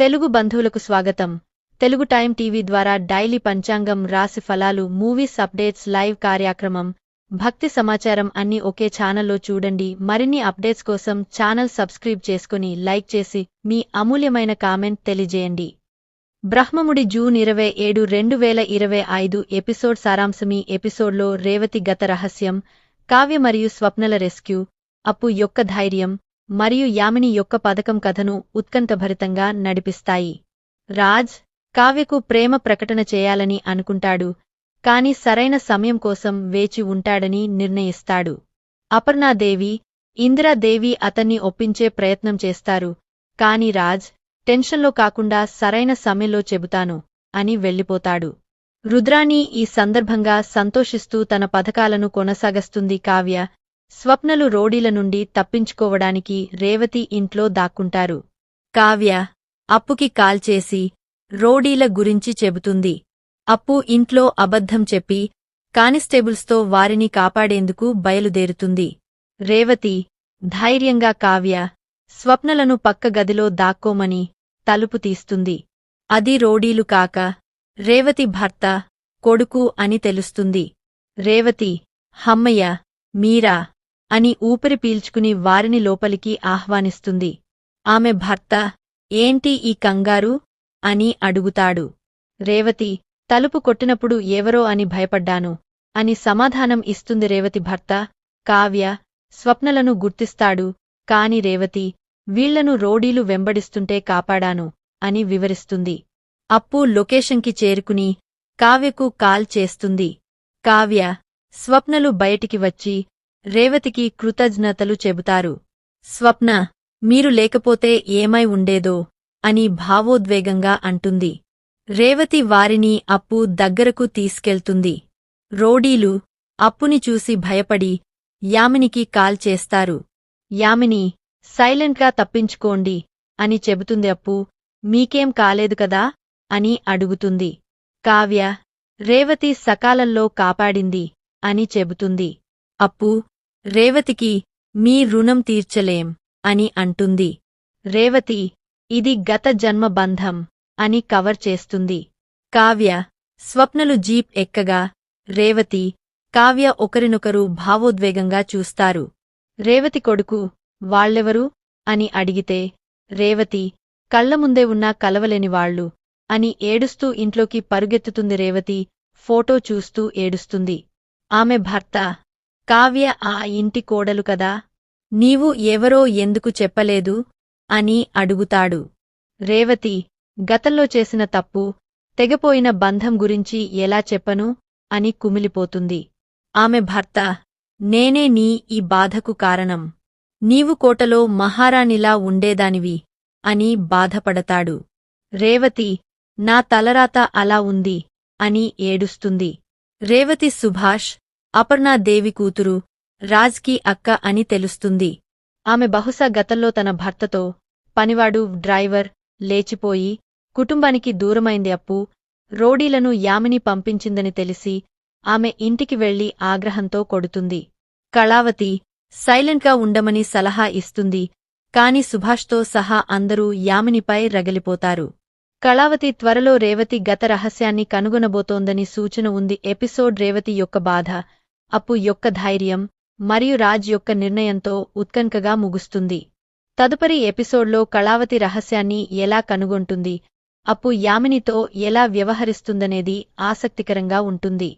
తెలుగు బంధువులకు స్వాగతం. Telugu time TV ద్వారా డైలీ పంచాంగం రాశి ఫలాలు మూవీస్ అప్డేట్స్ లైవ్ కార్యక్రమం భక్తి సమాచారం అన్ని ఒకే ఛానల్లో చూడండి. మరిన్ని అప్డేట్స్ కోసం ఛానల్ సబ్స్క్రైబ్ చేసుకుని లైక్ చేసి మీ అమూల్యమైన కామెంట్ తెలియజేయండి. బ్రహ్మముడి జూన్ ఇరవై ఏడు రెండు వేల ఇరవై ఐదు ఎపిసోడ్ సారాంశమీ ఎపిసోడ్లో రేవతి గత రహస్యం కావ్య మరియు స్వప్నల రెస్క్యూ అప్పు యొక్క ధైర్యం మరియు యామిని యొక్క పథకం కథను ఉత్కంఠభరితంగా నడిపిస్తాయి. రాజ్ కావ్యకు ప్రేమ ప్రకటన చేయాలని అనుకుంటాడు కాని సరైన సమయం కోసం వేచి ఉంటాడని నిర్ణయిస్తాడు. అపర్ణాదేవి ఇందిరాదేవి అతన్ని ఒప్పించే ప్రయత్నం చేస్తారు కాని రాజ్ టెన్షన్లో కాకుండా సరైన సమయంలో చెబుతాను అని వెళ్ళిపోతాడు. రుద్రాణి ఈ సందర్భంగా సంతోషిస్తూ తన పథకాలను కొనసాగస్తుంది కావ్య స్వప్నలు రోడీల నుండి తప్పించుకోవడానికి రేవతి ఇంట్లో దాక్కుంటారు. కావ్య అప్పుకి కాల్చేసి రోడీల గురించి చెబుతుంది. అప్పు ఇంట్లో అబద్ధం చెప్పి కానిస్టేబుల్స్తో వారిని కాపాడేందుకు బయలుదేరుతుంది. రేవతి ధైర్యంగా కావ్య స్వప్నలను పక్క గదిలో దాక్కోమని తలుపు తీస్తుంది. అది రోడీలు కాక రేవతి భర్త కొడుకు అని తెలుస్తుంది. రేవతి హమ్మయ్య మీరా అని ఊపిరి పీల్చుకుని వారిని లోపలికి ఆహ్వానిస్తుంది. ఆమె భర్త ఏంటి ఈ కంగారు అని అడుగుతాడు. రేవతి తలుపు కొట్టినప్పుడు ఎవరో అని భయపడ్డాను అని సమాధానం ఇస్తుంది రేవతి భర్త. కావ్య స్వప్నలను గుర్తిస్తాడు. కాని రేవతి వీళ్ళను రోడీలు వెంబడిస్తుంటే కాపాడాను అని వివరిస్తుంది. అప్పు లొకేషన్కి చేరుకుని కావ్యకు కాల్ చేస్తుంది. కావ్య స్వప్నలు బయటికి వచ్చి రేవతికి కృతజ్ఞతలు చెబుతారు. స్వప్న మీరు లేకపోతే ఏమై ఉండేదో? అని భావోద్వేగంగా అంటుంది. రేవతి వారిని అప్పు దగ్గరకు తీసుకెళ్తుంది. రోడీలు అప్పుని చూసి భయపడి యామినికి కాల్ చేస్తారు. యామిని సైలెంట్గా తప్పించుకోండి అని చెబుతుంది అప్పు. మీకేం కాలేదు కదా? అని అడుగుతుంది. కావ్య రేవతి సకాలంలో కాపాడింది అని చెబుతుంది. అప్పు రేవతికి మీ రుణం తీర్చలేం అని అంటుంది. రేవతి ఇది గత జన్మ బంధం అని కవర్ చేస్తుంది. కావ్య స్వప్నలు జీప్ ఎక్కగా? రేవతి కావ్య ఒకరినొకరు భావోద్వేగంగా చూస్తారు. రేవతి కొడుకు వాళ్ళెవరు? అని అడిగితే రేవతి కళ్ళముందే ఉన్నా కలవలేని వాళ్ళు అని ఏడుస్తూ ఇంట్లోకి పరుగెత్తుతుంది రేవతి ఫోటో చూస్తూ ఏడుస్తుంది. ఆమె భర్త కావ్య ఆ ఇంటి కోడలు కదా. నీవు ఎవరో ఎందుకు చెప్పలేదు? అని అడుగుతాడు. రేవతి గతంలో చేసిన తప్పు తెగపోయిన బంధం గురించి ఎలా చెప్పను? అని కుమిలిపోతుంది. ఆమె భర్త నేనే నీ ఈ బాధకు కారణం. నీవు కోటలో మహారాణిలా ఉండేదానివి అని బాధపడతాడు. రేవతి నా తలరాత అలా ఉంది అని ఏడుస్తుంది. రేవతి సుభాష్ అపర్ణాదేవి కూతురు రాజ్కి అక్క అని తెలుస్తుంది. ఆమె బహుశా గతంలో తన భర్తతో పనివాడు డ్రైవర్ లేచిపోయి కుటుంబానికి దూరమైంది అప్పు రోడీలను యామిని పంపించిందని తెలిసి ఆమె ఇంటికి వెళ్ళి ఆగ్రహంతో కొడుతుంది. కళావతి సైలెంట్గా ఉండమని సలహా ఇస్తుంది కాని సుభాష్తో సహా అందరూ యామినిపై రగిలిపోతారు. కళావతి త్వరలో రేవతి గత రహస్యాన్ని కనుగొనబోతోందని సూచన ఉంది. ఎపిసోడ్ రేవతి యొక్క బాధ అప్పు యొక్క ధైర్యం మరియు రాజ్ యొక్క నిర్ణయంతో ఉత్కంకగా ముగుస్తుంది. తదుపరి ఎపిసోడ్లో కళావతి రహస్యాన్ని ఎలా కనుగొంటుంది అప్పు యామినితో ఎలా వ్యవహరిస్తుందనేది ఆసక్తికరంగా ఉంటుంది.